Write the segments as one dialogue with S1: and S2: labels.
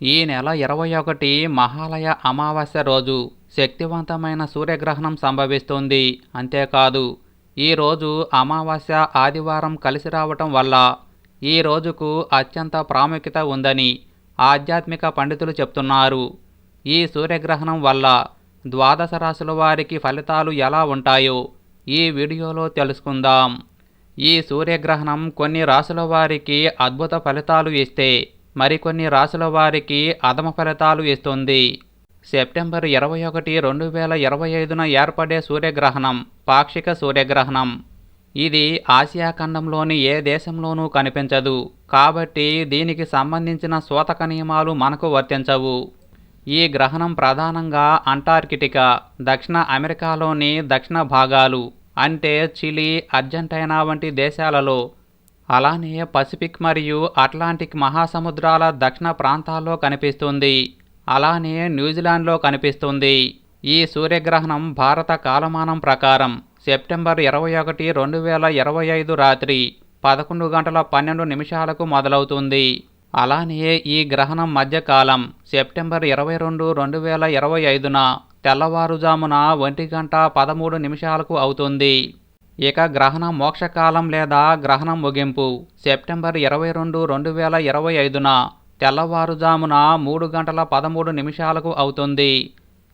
S1: ఈ నెల ఇరవై ఒకటి మహాలయ అమావాస్య రోజు శక్తివంతమైన సూర్యగ్రహణం సంభవిస్తుంది. అంతేకాదు ఈ రోజు అమావాస్య ఆదివారం కలిసి రావటం వల్ల ఈ రోజుకు అత్యంత ప్రాముఖ్యత ఉందని ఆధ్యాత్మిక పండితులు చెప్తున్నారు. ఈ సూర్యగ్రహణం వల్ల ద్వాదశ రాశుల వారికి ఫలితాలు ఎలా ఉంటాయో ఈ వీడియోలో తెలుసుకుందాం. ఈ సూర్యగ్రహణం కొన్ని రాశుల వారికి అద్భుత ఫలితాలు ఇస్తే మరికొన్ని రాశుల వారికి అదమ ఫలితాలు ఇస్తుంది. సెప్టెంబర్ ఇరవై ఒకటి రెండు వేల ఇరవై ఐదున ఏర్పడే సూర్యగ్రహణం పాక్షిక సూర్యగ్రహణం. ఇది ఆసియా ఖండంలోని ఏ దేశంలోనూ కనిపించదు. కాబట్టి దీనికి సంబంధించిన సూతక నియమాలు మనకు వర్తించవు. ఈ గ్రహణం ప్రధానంగా అంటార్కిటికా దక్షిణ అమెరికాలోని దక్షిణ భాగాలు అంటే చిలీ అర్జెంటైనా వంటి దేశాలలో అలానే పసిఫిక్ మరియు అట్లాంటిక్ మహాసముద్రాల దక్షిణ ప్రాంతాల్లో కనిపిస్తుంది. అలానే న్యూజిలాండ్లో కనిపిస్తుంది. ఈ సూర్యగ్రహణం భారత కాలమానం ప్రకారం సెప్టెంబర్ ఇరవై ఒకటి రెండు వేల ఇరవై ఐదు రాత్రి పదకొండు గంటల పన్నెండు నిమిషాలకు మొదలవుతుంది. అలానే ఈ గ్రహణం మధ్యకాలం సెప్టెంబర్ ఇరవై రెండు రెండు వేల ఇరవై ఐదున తెల్లవారుజామున ఒంటి గంట పదమూడు నిమిషాలకు అవుతుంది. ఇక గ్రహణ మోక్షకాలం లేదా గ్రహణం ముగింపు. సెప్టెంబర్ ఇరవై రెండు రెండు వేల ఇరవై ఐదున తెల్లవారుజామున మూడు గంటల పదమూడు నిమిషాలకు అవుతుంది.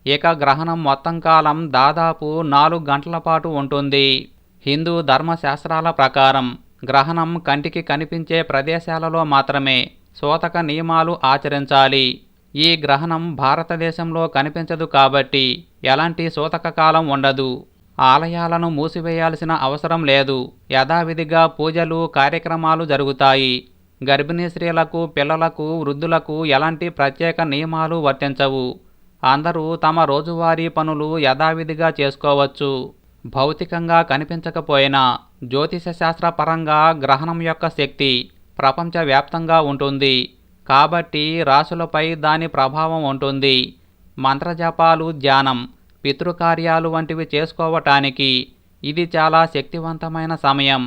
S1: ఇక గ్రహణం మొత్తం కాలం దాదాపు నాలుగు గంటల పాటు ఉంటుంది. హిందూ ధర్మశాస్త్రాల ప్రకారం గ్రహణం కంటికి కనిపించే ప్రదేశాలలో మాత్రమే సూతక నియమాలు ఆచరించాలి. ఈ గ్రహణం భారతదేశంలో కనిపించదు కాబట్టి ఎలాంటి సూతక కాలం ఉండదు. ఆలయాలను మూసివేయాల్సిన అవసరం లేదు. యథావిధిగా పూజలు కార్యక్రమాలు జరుగుతాయి. గర్భిణీ స్త్రీలకు పిల్లలకు వృద్ధులకు ఎలాంటి ప్రత్యేక నియమాలు వర్తించవు. అందరూ తమ రోజువారీ పనులు యథావిధిగా చేసుకోవచ్చు. భౌతికంగా కనిపించకపోయినా జ్యోతిష పరంగా గ్రహణం యొక్క శక్తి ప్రపంచవ్యాప్తంగా ఉంటుంది. కాబట్టి రాశులపై దాని ప్రభావం ఉంటుంది. మంత్రజపాలు ధ్యానం పితృకార్యాలు వంటివి చేసుకోవటానికి ఇది చాలా శక్తివంతమైన సమయం.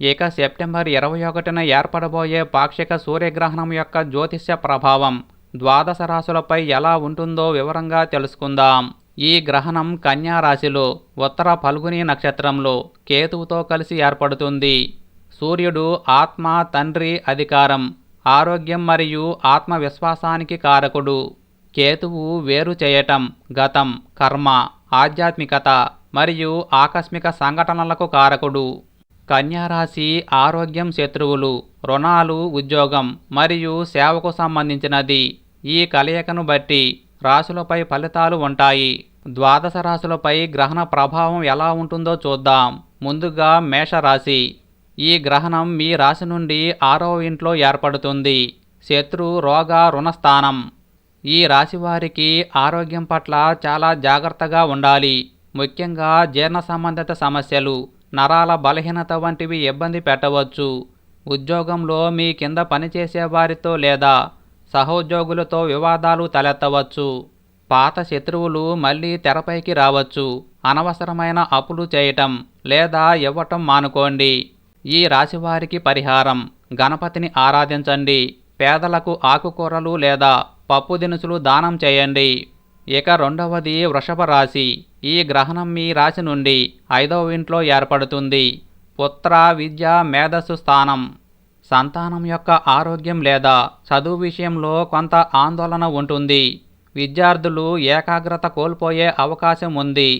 S1: ఇక సెప్టెంబర్ ఇరవై ఒకటిన ఏర్పడబోయే పాక్షిక సూర్యగ్రహణం యొక్క జ్యోతిష్య ప్రభావం ద్వాదశ రాశులపై ఎలా ఉంటుందో వివరంగా తెలుసుకుందాం. ఈ గ్రహణం కన్యా రాశిలో ఉత్తర ఫల్గుని నక్షత్రంలో కేతువుతో కలిసి ఏర్పడుతుంది. సూర్యుడు ఆత్మ తండ్రి అధికారం ఆరోగ్యం మరియు ఆత్మవిశ్వాసానికి కారకుడు. కేతువు వేరు చేయటం గతం కర్మ ఆధ్యాత్మికత మరియు ఆకస్మిక సంఘటనలకు కారకుడు. కన్యారాశి ఆరోగ్యం శత్రువులు రుణాలు ఉద్యోగం మరియు సేవకు సంబంధించినది. ఈ కలయికను బట్టి రాశులపై ఫలితాలు ఉంటాయి. ద్వాదశ రాశులపై గ్రహణ ప్రభావం ఎలా ఉంటుందో చూద్దాం. ముందుగా మేషరాశి. ఈ గ్రహణం మీ రాశి నుండి ఆరో ఇంట్లో ఏర్పడుతుంది. శత్రు రోగ రుణస్థానం. ఈ రాశి వారికి ఆరోగ్యం పట్ల చాలా జాగ్రత్తగా ఉండాలి. ముఖ్యంగా జీర్ణ సంబంధిత సమస్యలు నరాల బలహీనత వంటివి ఇబ్బంది పెట్టవచ్చు. ఉద్యోగంలో మీ కింద పనిచేసే వారితో లేదా సహోద్యోగులతో వివాదాలు తలెత్తవచ్చు. పాత శత్రువులు మళ్ళీ తెరపైకి రావచ్చు. అనవసరమైన అప్పులు చేయటం లేదా ఇవ్వటం మానుకోండి. ఈ రాశివారికి పరిహారం గణపతిని ఆరాధించండి. పేదలకు ఆకుకూరలు లేదా పప్పు దినుసులు దానం చేయండి. ఇక రెండవది వృషభ రాశి. ఈ గ్రహణం మీ రాశి నుండి ఐదవ ఇంట్లో ఏర్పడుతుంది. పుత్ర విద్య మేధస్సు స్థానం. సంతానం యొక్క ఆరోగ్యం లేదా చదువు విషయంలో కొంత ఆందోళన ఉంటుంది. విద్యార్థులు ఏకాగ్రత కోల్పోయే అవకాశం ఉంది.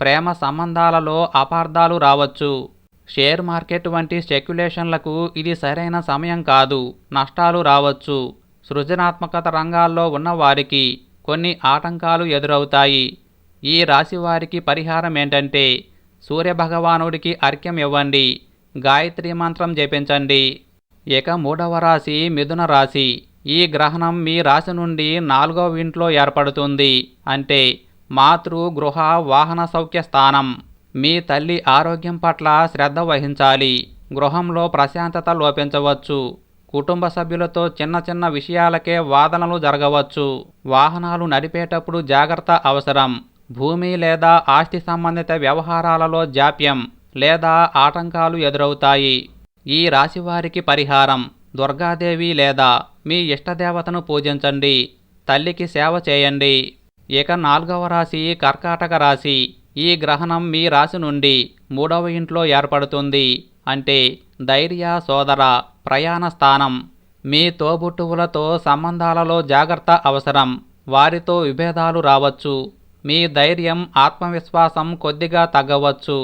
S1: ప్రేమ సంబంధాలలో అపార్థాలు రావచ్చు. షేర్ మార్కెట్ వంటి స్పెక్యులేషన్లకు ఇది సరైన సమయం కాదు. నష్టాలు రావచ్చు. సృజనాత్మకత రంగాల్లో ఉన్నవారికి కొన్ని ఆటంకాలు ఎదురవుతాయి. ఈ రాశి వారికి పరిహారం ఏంటంటే సూర్యభగవానుడికి అర్ఘ్యం ఇవ్వండి గాయత్రి మంత్రం జపించండి. ఇక మూడవ రాశి మిథున రాశి. ఈ గ్రహణం మీ రాశి నుండి నాలుగవ ఇంట్లో ఏర్పడుతుంది. అంటే మాతృ గృహ వాహన సౌఖ్య స్థానం. మీ తల్లి ఆరోగ్యం పట్ల శ్రద్ధ వహించాలి. గృహంలో ప్రశాంతత లోపించవచ్చు. కుటుంబ సభ్యులతో చిన్న చిన్న విషయాలకే వాదనలు జరగవచ్చు. వాహనాలు నడిపేటప్పుడు జాగ్రత్త అవసరం. భూమి లేదా ఆస్తి సంబంధిత వ్యవహారాలలో జాప్యం లేదా ఆటంకాలు ఎదురవుతాయి. ఈ రాశివారికి పరిహారం. దుర్గాదేవి లేదా మీ ఇష్టదేవతను పూజించండి. తల్లికి సేవ చేయండి. ఇక నాలుగవ రాశి కర్కాటక రాశి. ఈ గ్రహణం మీ రాశి నుండి మూడవ ఇంట్లో ఏర్పడుతుంది. అంటే ధైర్య సోదర ప్రయాణ స్థానం మీ తోబుట్టువులతో సంబంధాలలో జాగ్రత్త అవసరం వారితో విభేదాలు రావచ్చు మీ ధైర్యం ఆత్మవిశ్వాసం కొద్దిగా తగ్గవచ్చు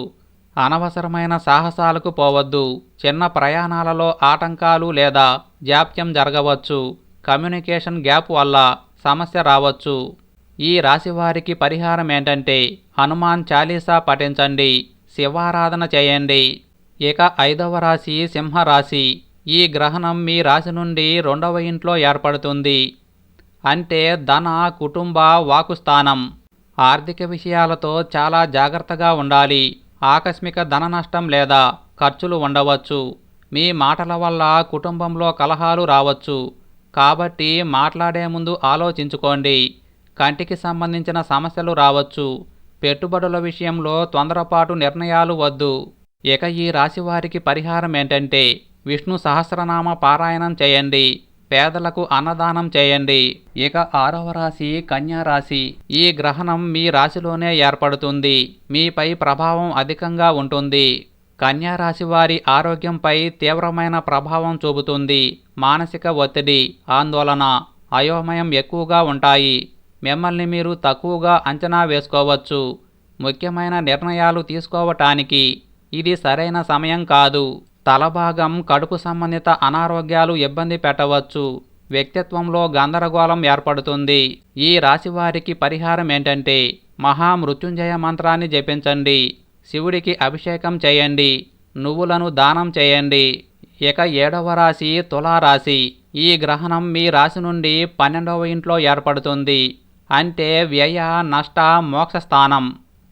S1: అనవసరమైన సాహసాలకు పోవద్దు చిన్న ప్రయాణాలలో ఆటంకాలు లేదా జాప్యం జరగవచ్చు కమ్యూనికేషన్ గ్యాప్ వల్ల సమస్య రావచ్చు. ఈ రాశి వారికి పరిహారం ఏంటంటే హనుమాన్ చాలీసా పఠించండి శివారాధన చేయండి. ఇక ఐదవ రాశి సింహరాశి. ఈ గ్రహణం మీ రాశి నుండి రెండవ ఇంట్లో ఏర్పడుతుంది. అంటే ధన కుటుంబ వాకుస్థానం ఆర్థిక విషయాలతో చాలా జాగ్రత్తగా ఉండాలి. ఆకస్మిక ధన నష్టం లేదా ఖర్చులు ఉండవచ్చు. మీ మాటల వల్ల కుటుంబంలో కలహాలు రావచ్చు. కాబట్టి మాట్లాడే ముందు ఆలోచించుకోండి. కంటికి సంబంధించిన సమస్యలు రావచ్చు. పెట్టుబడుల విషయంలో తొందరపాటు నిర్ణయాలు వద్దు. ఇక ఈ రాశి వారికి పరిహారం ఏంటంటే విష్ణు సహస్రనామ పారాయణం చేయండి పేదలకు అన్నదానం చేయండి. ఇక ఆరవ రాశి కన్యా రాశి ఈ గ్రహణం మీ రాశిలోనే ఏర్పడుతుంది. మీపై ప్రభావం అధికంగా ఉంటుంది. కన్యా రాశి వారి ఆరోగ్యంపై తీవ్రమైన ప్రభావం చూపుతుంది. మానసిక ఒత్తిడి ఆందోళన అయోమయం ఎక్కువగా ఉంటాయి. మిమ్మల్ని మీరు తక్కువగా అంచనా వేసుకోవచ్చు. ముఖ్యమైన నిర్ణయాలు తీసుకోవటానికి ఇది సరైన సమయం కాదు. తలభాగం కడుపు సంబంధిత అనారోగ్యాలు ఇబ్బంది పెట్టవచ్చు. వ్యక్తిత్వంలో గందరగోళం ఏర్పడుతుంది. ఈ రాశి వారికి పరిహారం ఏంటంటే మహామృత్యుంజయ మంత్రాన్ని జపించండి. శివుడికి అభిషేకం చేయండి. నువ్వులను దానం చేయండి. ఇక ఏడవ రాశి తులారాశి. ఈ గ్రహణం మీ రాశి నుండి పన్నెండవ ఇంట్లో ఏర్పడుతుంది. అంటే వ్యయ నష్ట మోక్ష స్థానం.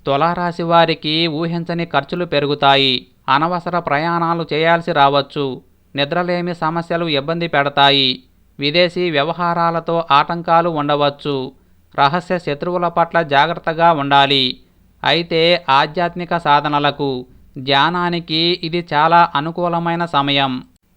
S1: తులారాశి వారికి ఊహించని ఖర్చులు పెరుగుతాయి. అనవసర ప్రయాణాలు చేయాల్సి రావచ్చు. నిద్రలేమి సమస్యలు ఇబ్బంది పెడతాయి. విదేశీ వ్యవహారాలతో ఆటంకాలు ఉండవచ్చు. రహస్య శత్రువుల పట్ల జాగ్రత్తగా ఉండాలి. అయితే ఆధ్యాత్మిక సాధనలకు ధ్యానానికి ఇది చాలా అనుకూలమైన సమయం.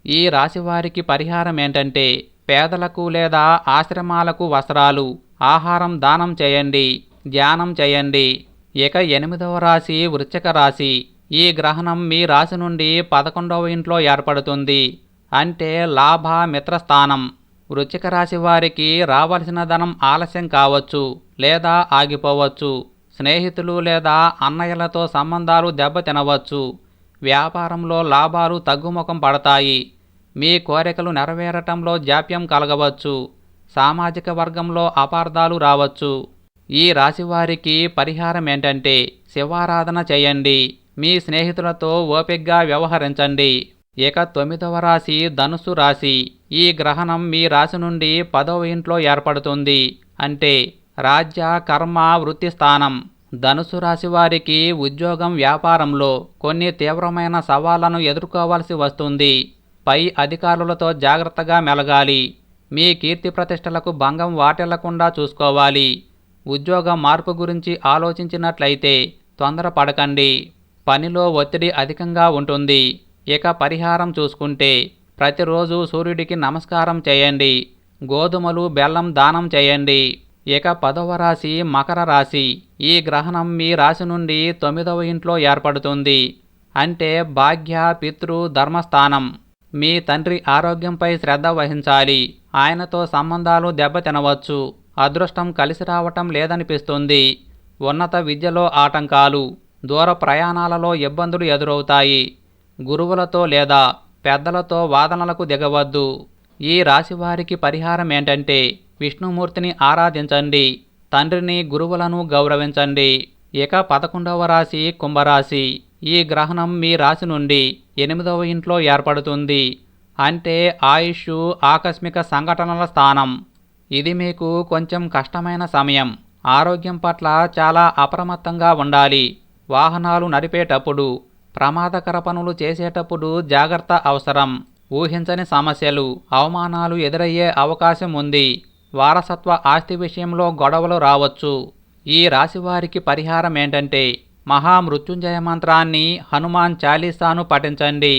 S1: ఈ రాశివారికి పరిహారం ఏంటంటే పేదలకు లేదా ఆశ్రమాలకు వస్త్రాలు ఆహారం దానం చేయండి ధ్యానం చేయండి. ఇక ఎనిమిదవ రాశి వృశ్చిక రాశి. ఈ గ్రహణం మీ రాశి నుండి పదకొండవ ఇంట్లో ఏర్పడుతుంది. అంటే లాభ మిత్రస్థానం వృశ్చిక రాశి వారికి రావలసిన ధనం ఆలస్యం కావచ్చు లేదా ఆగిపోవచ్చు. స్నేహితులు లేదా అన్నయ్యలతో సంబంధాలు దెబ్బతినవచ్చు. వ్యాపారంలో లాభాలు తగ్గుముఖం పడతాయి. మీ కోరికలు నెరవేరటంలో జాప్యం కలగవచ్చు. సామాజిక వర్గంలో అపార్థాలు రావచ్చు. ఈ రాశివారికి పరిహారం ఏంటంటే శివారాధన చేయండి. మీ స్నేహితులతో ఓపిగ్గా వ్యవహరించండి. ఇక తొమ్మిదవ రాశి ధనుసు రాశి. ఈ గ్రహణం మీ రాశి నుండి పదవ ఇంట్లో ఏర్పడుతుంది. అంటే రాజ్య కర్మ వృత్తి స్థానం. ధనుసు రాశి వారికి ఉద్యోగం వ్యాపారంలో కొన్ని తీవ్రమైన సవాళ్ళను ఎదుర్కోవాల్సి వస్తుంది. పై అధికారులతో జాగ్రత్తగా మెలగాలి. మీ కీర్తి ప్రతిష్టలకు భంగం వాటిల్లకుండా చూసుకోవాలి. ఉద్యోగ మార్పు గురించి ఆలోచించినట్లయితే తొందరపడకండి. పనిలో ఒత్తిడి అధికంగా ఉంటుంది. ఇక పరిహారం చూసుకుంటే ప్రతిరోజు సూర్యుడికి నమస్కారం చేయండి. గోధుమలు బెల్లం దానం చేయండి. ఇక పదవ రాశి మకర రాశి. ఈ గ్రహణం మీ రాశి నుండి తొమ్మిదవ ఇంట్లో ఏర్పడుతుంది. అంటే భాగ్య పితృ ధర్మస్థానం. మీ తండ్రి ఆరోగ్యంపై శ్రద్ధ వహించాలి. ఆయనతో సంబంధాలు దెబ్బతినవచ్చు. అదృష్టం కలిసి రావటం లేదనిపిస్తుంది. ఉన్నత విద్యలో ఆటంకాలు దూర ప్రయాణాలలో ఇబ్బందులు ఎదురవుతాయి. గురువులతో లేదా పెద్దలతో వాదనలకు దిగవద్దు. ఈ రాశివారికి పరిహారం ఏంటంటే విష్ణుమూర్తిని ఆరాధించండి తండ్రిని గురువులను గౌరవించండి. ఇక పదకొండవ రాశి కుంభరాశి. ఈ గ్రహణం మీ రాశి నుండి ఎనిమిదవ ఇంట్లో ఏర్పడుతుంది. అంటే ఆయుష్ ఆకస్మిక సంఘటనల స్థానం. ఇది మీకు కొంచెం కష్టమైన సమయం. ఆరోగ్యం పట్ల చాలా అప్రమత్తంగా ఉండాలి. వాహనాలు నడిపేటప్పుడు ప్రమాదకర పనులు చేసేటప్పుడు జాగ్రత్త అవసరం. ఊహించని సమస్యలు అవమానాలు ఎదురయ్యే అవకాశం ఉంది. వారసత్వ ఆస్తి విషయంలో గొడవలు రావచ్చు. ఈ రాశివారికి పరిహారం ఏంటంటే మహామృత్యుంజయ మంత్రాన్ని హనుమాన్ చాలీసాను పఠించండి.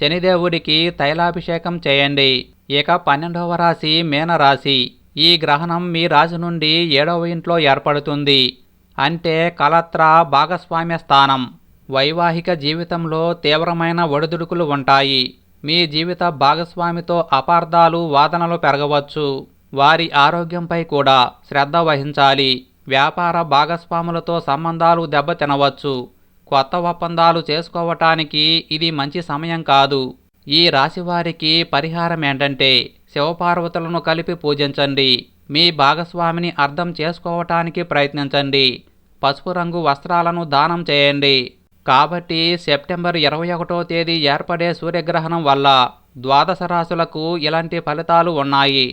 S1: శనిదేవుడికి తైలాభిషేకం చేయండి. ఇక పన్నెండవ రాశి మీనరాశి. ఈ గ్రహణం మీ రాశి నుండి ఏడవ ఇంట్లో ఏర్పడుతుంది. అంటే కలత్ర భాగస్వామ్య స్థానం. వైవాహిక జీవితంలో తీవ్రమైన ఒడిదుడుకులు ఉంటాయి. మీ జీవిత భాగస్వామితో అపార్థాలు వాదనలు పెరగవచ్చు. వారి ఆరోగ్యంపై కూడా శ్రద్ధ వహించాలి. వ్యాపార భాగస్వాములతో సంబంధాలు దెబ్బతినవచ్చు. కొత్త ఒప్పందాలు చేసుకోవటానికి ఇది మంచి సమయం కాదు. ఈ రాశి వారికి పరిహారం ఏంటంటే శివపార్వతులను కలిపి పూజించండి. మీ భాగస్వామిని అర్థం చేసుకోవటానికి ప్రయత్నించండి. పసుపు రంగు వస్త్రాలను దానం చేయండి. కాబట్టి సెప్టెంబర్ ఇరవై ఒకటో తేదీ ఏర్పడే సూర్యగ్రహణం వల్ల ద్వాదశ రాశులకు ఇలాంటి ఫలితాలు ఉన్నాయి.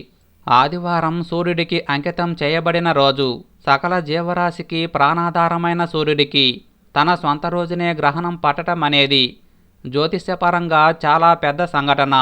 S1: ఆదివారం సూర్యుడికి అంకితం చేయబడిన రోజు సకల జీవరాశికి ప్రాణాధారమైన సూర్యుడికి తన సొంత రోజునే గ్రహణం పట్టడం అనేది జ్యోతిష్యపరంగా చాలా పెద్ద సంఘటన.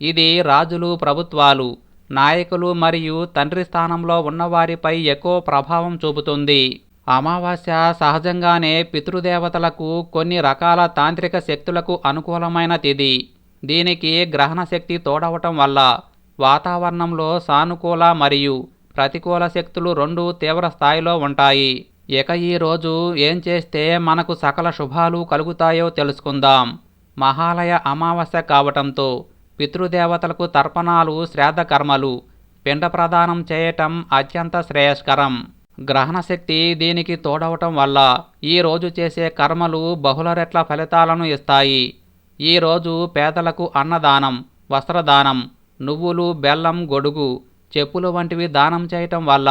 S1: ఇది రాజులు ప్రభుత్వాలు నాయకులు మరియు తండ్రి స్థానంలో ఉన్నవారిపై ఎక్కువ ప్రభావం చూపుతుంది. అమావాస్య సహజంగానే పితృదేవతలకు కొన్ని రకాల తాంత్రిక శక్తులకు అనుకూలమైన తిది. దీనికి గ్రహణ శక్తి తోడవటం వల్ల వాతావరణంలో సానుకూల మరియు ప్రతికూల శక్తులు రెండు తీవ్ర స్థాయిలో ఉంటాయి. ఇక ఈ రోజు ఏం చేస్తే మనకు సకల శుభాలు కలుగుతాయో తెలుసుకుందాం. మహాలయ అమావాస్య కావటంతో పితృదేవతలకు తర్పణాలు శ్రాద్ధ కర్మలు పిండ ప్రదానం చేయటం అత్యంత శ్రేయస్కరం. గ్రహణ శక్తి దీనికి తోడవటం వల్ల ఈ రోజు చేసే కర్మలు బహుళ రెట్ల ఫలితాలను ఇస్తాయి. ఈ రోజు పేదలకు అన్నదానం వస్త్రదానం నువ్వులు బెల్లం గొడుగు చెప్పులు వంటివి దానం చేయటం వల్ల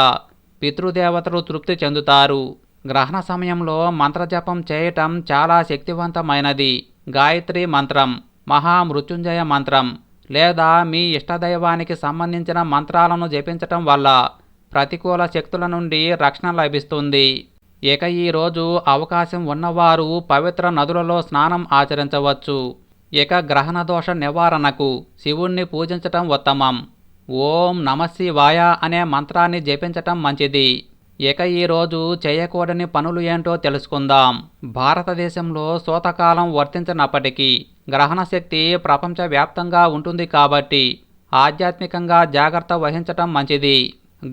S1: పితృదేవతలు తృప్తి చెందుతారు. గ్రహణ సమయంలో మంత్రజపం చేయటం చాలా శక్తివంతమైనది. గాయత్రి మంత్రం. మహామృత్యుంజయ మంత్రం. లేదా మీ ఇష్టదైవానికి సంబంధించిన మంత్రాలను జపించటం వల్ల ప్రతికూల శక్తుల నుండి రక్షణ లభిస్తుంది. ఇక ఈ రోజు అవకాశం ఉన్నవారు పవిత్ర నదులలో స్నానం ఆచరించవచ్చు. ఇక గ్రహణ దోష నివారణకు శివుణ్ణి పూజించటం ఉత్తమం. ఓం నమశివాయ అనే మంత్రాన్ని జపించటం మంచిది. ఇక ఈరోజు చేయకూడని పనులు ఏంటో తెలుసుకుందాం. భారతదేశంలో సూతకాలం వర్తించినప్పటికీ గ్రహణ శక్తి ప్రపంచవ్యాప్తంగా ఉంటుంది కాబట్టి ఆధ్యాత్మికంగా జాగ్రత్త వహించటం మంచిది.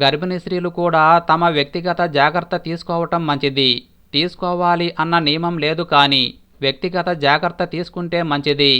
S1: గర్భిణీ స్త్రీలు కూడా తమ వ్యక్తిగత జాగ్రత్త తీసుకోవటం మంచిది. తీసుకోవాలి అన్న నియమం లేదు కానీ వ్యక్తిగత జాగ్రత్త తీసుకుంటే మంచిది.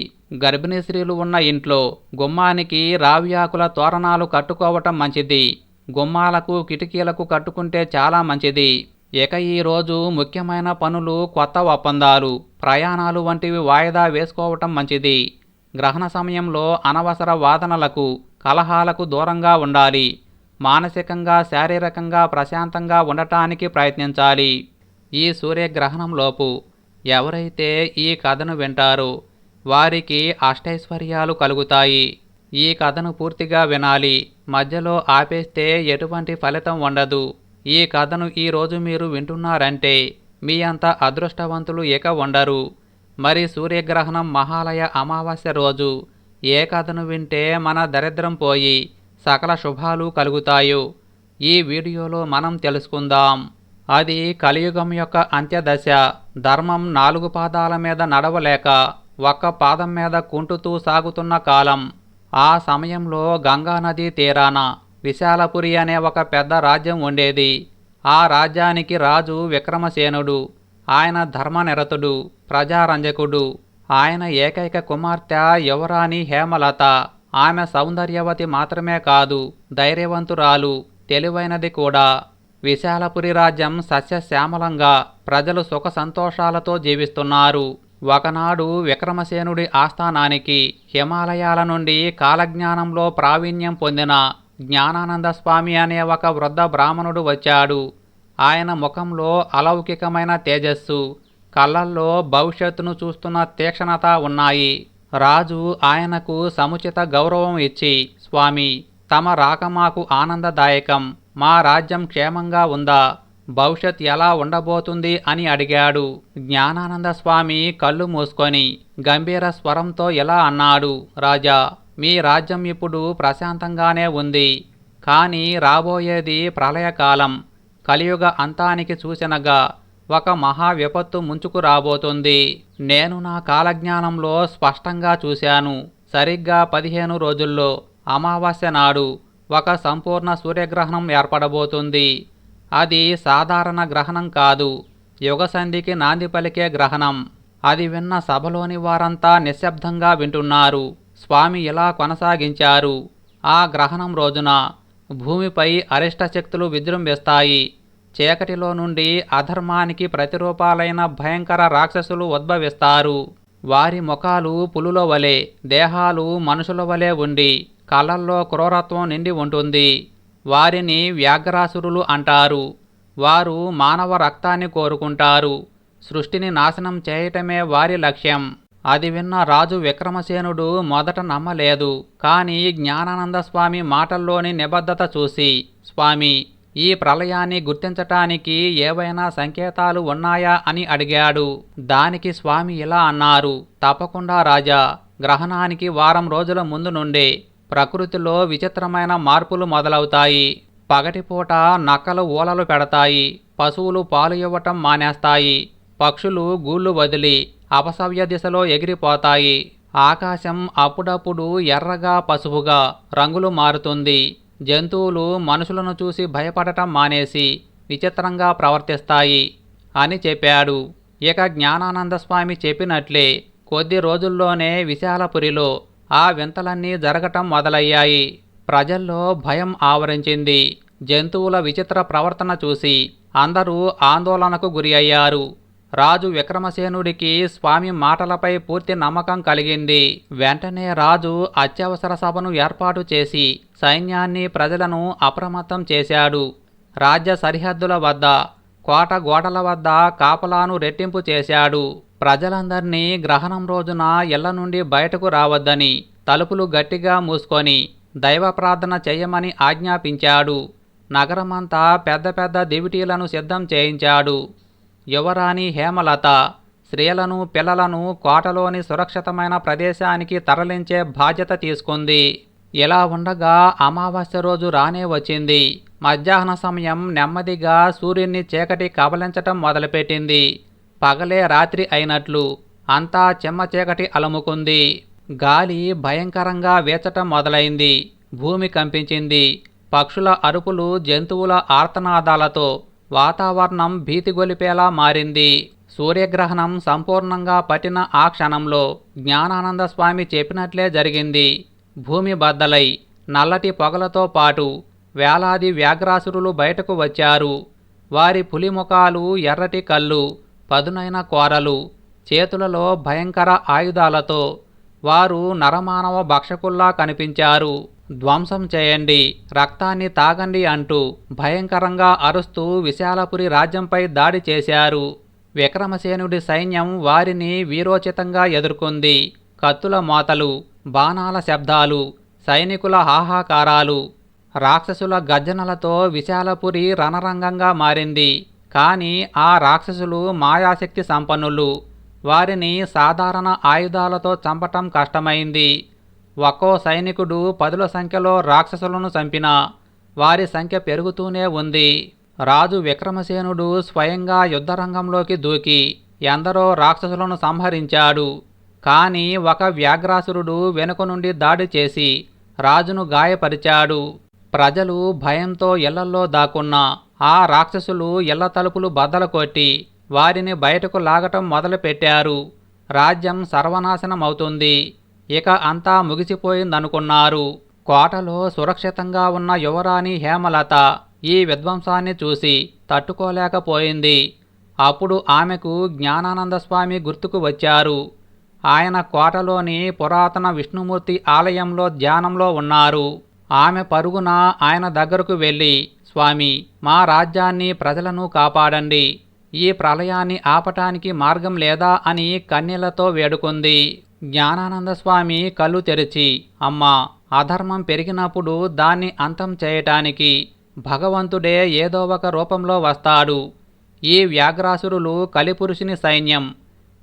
S1: గర్భిణీ స్త్రీలు ఉన్న ఇంట్లో గుమ్మానికి రావి ఆకుల తోరణాలు కట్టుకోవటం మంచిది. గుమ్మాలకు కిటికీలకు కట్టుకుంటే చాలా మంచిది. ఇక ఈ రోజు ముఖ్యమైన పనులు కొత్త ఒప్పందాలు ప్రయాణాలు వంటివి వాయిదా వేసుకోవటం మంచిది. గ్రహణ సమయంలో అనవసర వాదనలకు కలహాలకు దూరంగా ఉండాలి. మానసికంగా శారీరకంగా ప్రశాంతంగా ఉండటానికి ప్రయత్నించాలి. ఈ సూర్యగ్రహణంలోపు ఎవరైతే ఈ కథను వింటారో వారికి అష్టైశ్వర్యాలు కలుగుతాయి. ఈ కథను పూర్తిగా వినాలి. మధ్యలో ఆపేస్తే ఎటువంటి ఫలితం ఉండదు. ఈ కథను ఈరోజు మీరు వింటున్నారంటే మీ అంత అదృష్టవంతులు ఇక ఉండరు. మరి సూర్యగ్రహణం మహాలయ అమావాస్య రోజు. ఏ కథను వింటే మన దరిద్రం పోయి సకల శుభాలు కలుగుతాయో ఈ వీడియోలో మనం తెలుసుకుందాం. అది కలియుగం యొక్క అంత్యదశ. ధర్మం నాలుగు పాదాల మీద నడవలేక ఒక్క పాదం మీద కుంటుతూ సాగుతున్న కాలం. ఆ సమయంలో గంగానదీ తీరాన విశాలపురి అనే ఒక పెద్ద రాజ్యం ఉండేది. ఆ రాజ్యానికి రాజు విక్రమసేనుడు ఆయన ధర్మనిరతుడు ప్రజారంజకుడు. ఆయన ఏకైక కుమార్తె యువరాణి హేమలత. ఆమె సౌందర్యవతి మాత్రమే కాదు ధైర్యవంతురాలు తెలివైనది కూడా. విశాలపురి రాజ్యం సస్యశ్యామలంగా ప్రజలు సుఖ సంతోషాలతో జీవిస్తున్నారు. ఒకనాడు విక్రమసేనుడి ఆస్థానానికి హిమాలయాల నుండి కాలజ్ఞానంలో ప్రావీణ్యం పొందిన జ్ఞానానంద స్వామి అనే ఒక వృద్ధ బ్రాహ్మణుడు వచ్చాడు. ఆయన ముఖంలో అలౌకికమైన తేజస్సు కళ్ళల్లో భవిష్యత్తును చూస్తున్న తీక్షణత ఉన్నాయి. రాజు ఆయనకు సముచిత గౌరవం ఇచ్చి స్వామి తమ రాక మాకు ఆనందదాయకం. మా రాజ్యం క్షేమంగా ఉందా? భవిష్యత్ ఎలా ఉండబోతుంది అని అడిగాడు. జ్ఞానానంద స్వామి కళ్ళు మూసుకొని గంభీర స్వరంతో ఇలా అన్నాడు. రాజా మీ రాజ్యం ఇప్పుడు ప్రశాంతంగానే ఉంది. కానీ రాబోయేది ప్రళయకాలం. కలియుగ అంతానికి సూచనగా ఒక మహా విపత్తు ముంచుకు రాబోతుంది. నేను నా కాలజ్ఞానంలో స్పష్టంగా చూశాను. సరిగ్గా పదిహేను రోజుల్లో అమావాస్య నాడు ఒక సంపూర్ణ సూర్యగ్రహణం ఏర్పడబోతుంది. అది సాధారణ గ్రహణం కాదు. యుగసంధికి నాంది పలికే గ్రహణం. అది విన్న సభలోని వారంతా నిశ్శబ్దంగా వింటున్నారు. స్వామి ఇలా కొనసాగించారు. ఆ గ్రహణం రోజున భూమిపై అరిష్ట శక్తులు విజృంభిస్తాయి. చీకటిలో నుండి అధర్మానికి ప్రతిరూపాలైన భయంకర రాక్షసులు ఉద్భవిస్తారు. వారి ముఖాలు పులుల వలె దేహాలు మనుషుల వలె ఉండి కళ్ళల్లో క్రూరత్వం నిండి ఉంటుంది. వారిని వ్యాఘ్రాసురులు అంటారు. వారు మానవ రక్తాన్ని కోరుకుంటారు. సృష్టిని నాశనం చేయటమే వారి లక్ష్యం. అది విన్న రాజు విక్రమసేనుడు మొదట నమ్మలేదు. కానీ జ్ఞానానంద స్వామి మాటల్లోని నిబద్ధత చూసి స్వామి ఈ ప్రళయాన్ని గుర్తించటానికి ఏవైనా సంకేతాలు ఉన్నాయా? అని అడిగాడు. దానికి స్వామి ఇలా అన్నారు. తప్పకుండా రాజా. గ్రహణానికి వారం రోజుల ముందు నుండే. ప్రకృతిలో విచిత్రమైన మార్పులు మొదలవుతాయి. పగటిపూట నక్కలు ఊలలు పెడతాయి. పశువులు పాలు ఇవ్వటం మానేస్తాయి. పక్షులు గూళ్ళు వదిలి అపసవ్య దిశలో ఎగిరిపోతాయి. ఆకాశం అప్పుడప్పుడు ఎర్రగా పసుపుగా రంగులు మారుతుంది. జంతువులు మనుషులను చూసి భయపడటం మానేసి విచిత్రంగా ప్రవర్తిస్తాయి అని చెప్పాడు. ఇక జ్ఞానానంద స్వామి చెప్పినట్లే కొద్ది రోజుల్లోనే విశాలపురిలో ఆ వింతలన్నీ జరగటం మొదలయ్యాయి. ప్రజల్లో భయం ఆవరించింది. జంతువుల విచిత్ర ప్రవర్తన చూసి అందరూ ఆందోళనకు గురి అయ్యారు రాజు విక్రమసేనుడికి స్వామి మాటలపై పూర్తి నమ్మకం కలిగింది. వెంటనే రాజు అత్యవసర సభను ఏర్పాటు చేసి సైన్యాన్ని ప్రజలను అప్రమత్తం చేశాడు. రాజ్య సరిహద్దుల వద్ద కోట గోడల వద్ద కాపలాను రెట్టింపు చేశాడు. ప్రజలందరినీ గ్రహణం రోజున ఇళ్ళ నుండి బయటకు రావద్దని తలుపులు గట్టిగా మూసుకొని దైవ ప్రార్థన చెయ్యమని ఆజ్ఞాపించాడు. నగరమంతా పెద్ద పెద్ద దివిటీలను సిద్ధం చేయించాడు. యువరాణి హేమలత స్త్రీలను పిల్లలను కోటలోని సురక్షితమైన ప్రదేశానికి తరలించే బాధ్యత తీసుకుంది. ఇలా ఉండగా అమావాస్య రోజు రానే వచ్చింది. మధ్యాహ్న సమయం నెమ్మదిగా సూర్యుని చీకటి కబలించటం మొదలుపెట్టింది. పగలే రాత్రి అయినట్లు అంతా చెమ్మచీకటి అలముకుంది అలుముకుంది. గాలి భయంకరంగా వీచటం మొదలైంది. భూమి కంపించింది. పక్షుల అరుపులు జంతువుల ఆర్తనాదాలతో వాతావరణం భీతిగొలిపేలా మారింది. సూర్యగ్రహణం సంపూర్ణంగా పట్టిన ఆ క్షణంలో జ్ఞానానంద స్వామి చెప్పినట్లే జరిగింది. భూమి బద్దలై నల్లటి పొగలతో పాటు వేలాది వ్యాఘ్రాసురులు బయటకు వచ్చారు. వారి పులిముఖాలు ఎర్రటి కళ్ళు పదునైన కోరలు చేతులలో భయంకర ఆయుధాలతో వారు నరమానవ భక్షకుల్లా కనిపించారు. ధ్వంసం చేయండి రక్తాన్ని తాగండి అంటూ భయంకరంగా అరుస్తూ విశాలపురి రాజ్యంపై దాడి చేశారు. విక్రమసేనుడి సైన్యం వారిని వీరోచితంగా ఎదుర్కొంది. కత్తుల మోతలు బాణాల శబ్దాలు సైనికుల హాహాకారాలు రాక్షసుల గర్జనలతో విశాలపురి రణరంగంగా మారింది. కానీ ఆ రాక్షసులు మాయాశక్తి సంపన్నులు. వారిని సాధారణ ఆయుధాలతో చంపటం కష్టమైంది. ఒక్కో సైనికుడు పదుల సంఖ్యలో రాక్షసులను చంపినా వారి సంఖ్య పెరుగుతూనే ఉంది. రాజు విక్రమసేనుడు స్వయంగా యుద్ధరంగంలోకి దూకి ఎందరో రాక్షసులను సంహరించాడు. కానీ ఒక వ్యాఘ్రాసురుడు వెనుక నుండి దాడి చేసి రాజును గాయపరిచాడు. ప్రజలు భయంతో ఇళ్ళల్లో దాక్కున్న ఆ రాక్షసులు ఇళ్ళ తలుపులు బద్దలు కొట్టి వారిని బయటకు లాగటం మొదలుపెట్టారు. రాజ్యం సర్వనాశనమవుతుంది. ఇక అంతా ముగిసిపోయిందనుకున్నారు. కోటలో సురక్షితంగా ఉన్న యువరాణి హేమలత ఈ విధ్వంసాన్ని చూసి తట్టుకోలేకపోయింది. అప్పుడు ఆమెకు జ్ఞానానంద స్వామి గుర్తుకు వచ్చారు. ఆయన కోటలోని పురాతన విష్ణుమూర్తి ఆలయంలో ధ్యానంలో ఉన్నారు. ఆమె పరుగున ఆయన దగ్గరకు వెళ్ళి స్వామి మా రాజ్యాన్ని ప్రజలను కాపాడండి. ఈ ప్రళయాన్ని ఆపటానికి మార్గం లేదా? అని కన్నీళ్ళతో వేడుకుంది. జ్ఞానానంద స్వామి కళ్ళు తెరిచి అమ్మా అధర్మం పెరిగినప్పుడు దాన్ని అంతం చేయటానికి భగవంతుడే ఏదో ఒక రూపంలో వస్తాడు. ఈ వ్యాఘ్రాసురులు కలిపురుషుని సైన్యం.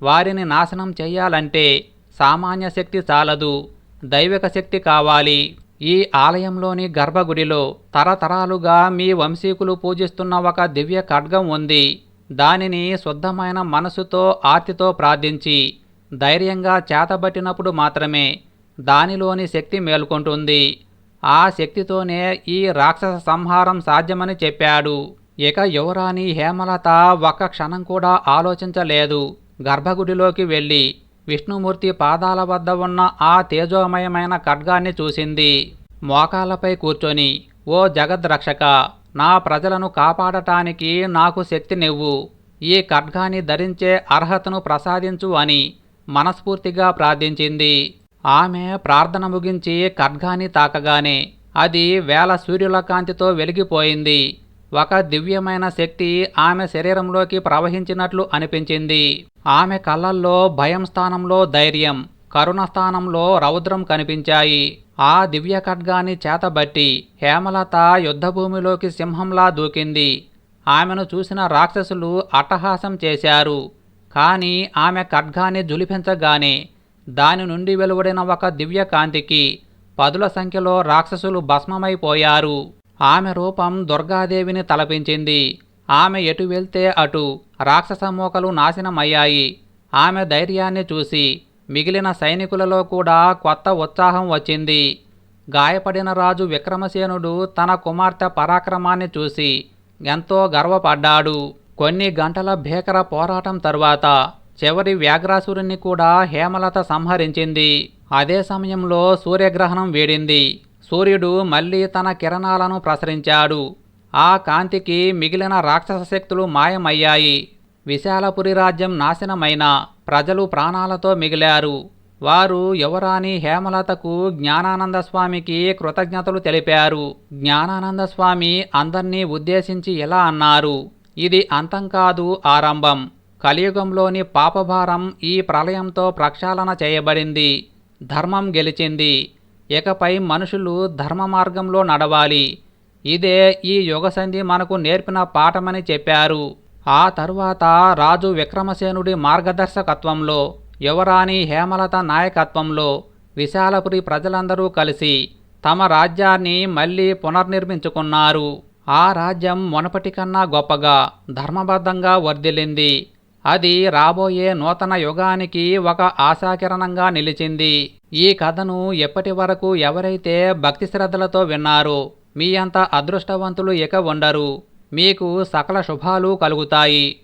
S1: వారిని నాశనం చేయాలంటే సామాన్య శక్తి చాలదు. దైవిక శక్తి కావాలి. ఈ ఆలయంలోని గర్భగుడిలో తరతరాలుగా మీ వంశీకులు పూజిస్తున్న ఒక దివ్య ఖడ్గం ఉంది. దానిని శుద్ధమైన మనసుతో ఆర్తితో ప్రార్థించి ధైర్యంగా చేతబట్టినప్పుడు మాత్రమే దానిలోని శక్తి మేల్కొంటుంది. ఆ శక్తితోనే ఈ రాక్షస సంహారం సాధ్యమని చెప్పాడు. ఇక యువరాణి హేమలత ఒక్క క్షణం కూడా ఆలోచించలేదు. గర్భగుడిలోకి వెళ్ళి విష్ణుమూర్తి పాదాల వద్ద ఉన్న ఆ తేజోమయమైన ఖడ్గాన్ని చూసింది. మోకాలపై కూర్చొని ఓ జగద్రక్షక నా ప్రజలను కాపాడటానికి నాకు శక్తినివ్వు ఈ ఖడ్గాన్ని ధరించే అర్హతను ప్రసాదించు అని మనస్ఫూర్తిగా ప్రార్థించింది. ఆమె ప్రార్థన ముగించి ఖడ్గాన్ని తాకగానే అది వేల సూర్యుల కాంతితో వెలిగిపోయింది. ఒక దివ్యమైన శక్తి ఆమె శరీరంలోకి ప్రవహించినట్లు అనిపించింది. ఆమె కళ్ళల్లో భయం స్థానంలో ధైర్యం కరుణ స్థానంలో రౌద్రం కనిపించాయి. ఆ దివ్య ఖడ్గాన్ని చేతబట్టి హేమలత యుద్ధభూమిలోకి సింహంలా దూకింది. ఆమెను చూసిన రాక్షసులు అట్టహాసం చేశారు. కానీ ఆమె ఖడ్గాన్ని జులిపించగానే దాని నుండి వెలువడిన ఒక దివ్య కాంతికి పదుల సంఖ్యలో రాక్షసులు భస్మమైపోయారు. ఆమె రూపం దుర్గాదేవిని తలపించింది. ఆమె ఎటు వెళ్తే అటు రాక్షస మూకలు నాశనమయ్యాయి. ఆమె ధైర్యాన్ని చూసి మిగిలిన సైనికులలో కూడా కొత్త ఉత్సాహం వచ్చింది. గాయపడిన రాజు విక్రమసేనుడు తన కుమార్తె పరాక్రమాన్ని చూసి ఎంతో గర్వపడ్డాడు. కొన్ని గంటల భీకర పోరాటం తరువాత చివరి వ్యాఘ్రాసురుణ్ణి కూడా హేమలత సంహరించింది. అదే సమయంలో సూర్యగ్రహణం వీడింది. సూర్యుడు మళ్ళీ తన కిరణాలను ప్రసరించాడు. ఆ కాంతికి మిగిలిన రాక్షస శక్తులు మాయమయ్యాయి. విశాలపురి రాజ్యం నాశనమైన ప్రజలు ప్రాణాలతో మిగిలారు. వారు యువరాణి హేమలతకు జ్ఞానానంద స్వామికి కృతజ్ఞతలు తెలిపారు. జ్ఞానానంద స్వామి అందర్నీ ఉద్దేశించి ఇలా అన్నారు. ఇది అంతం కాదు ఆరంభం. కలియుగంలోని పాపభారం ఈ ప్రళయంతో ప్రక్షాళన చేయబడింది. ధర్మం గెలిచింది. ఇకపై మనుషులు ధర్మ మార్గంలో నడవాలి. ఇదే ఈ యుగసంధి మనకు నేర్పిన పాఠమని చెప్పారు. ఆ తరువాత రాజు విక్రమసేనుడి మార్గదర్శకత్వంలో యువరాణి హేమలత నాయకత్వంలో విశాలపురి ప్రజలందరూ కలిసి తమ రాజ్యాన్ని మళ్ళీ పునర్నిర్మించుకున్నారు. ఆ రాజ్యం మునపటి కన్నా గొప్పగా ధర్మబద్ధంగా వర్ధిల్లింది. అది రాబోయే నూతన యుగానికి ఒక ఆశాకిరణంగా నిలిచింది. ఈ కథను ఎప్పటి వరకు ఎవరైతే భక్తి శ్రద్ధలతో విన్నారో మీ అంత అదృష్టవంతులు ఇక ఉండరు. మీకు సకల శుభాలు కలుగుతాయి.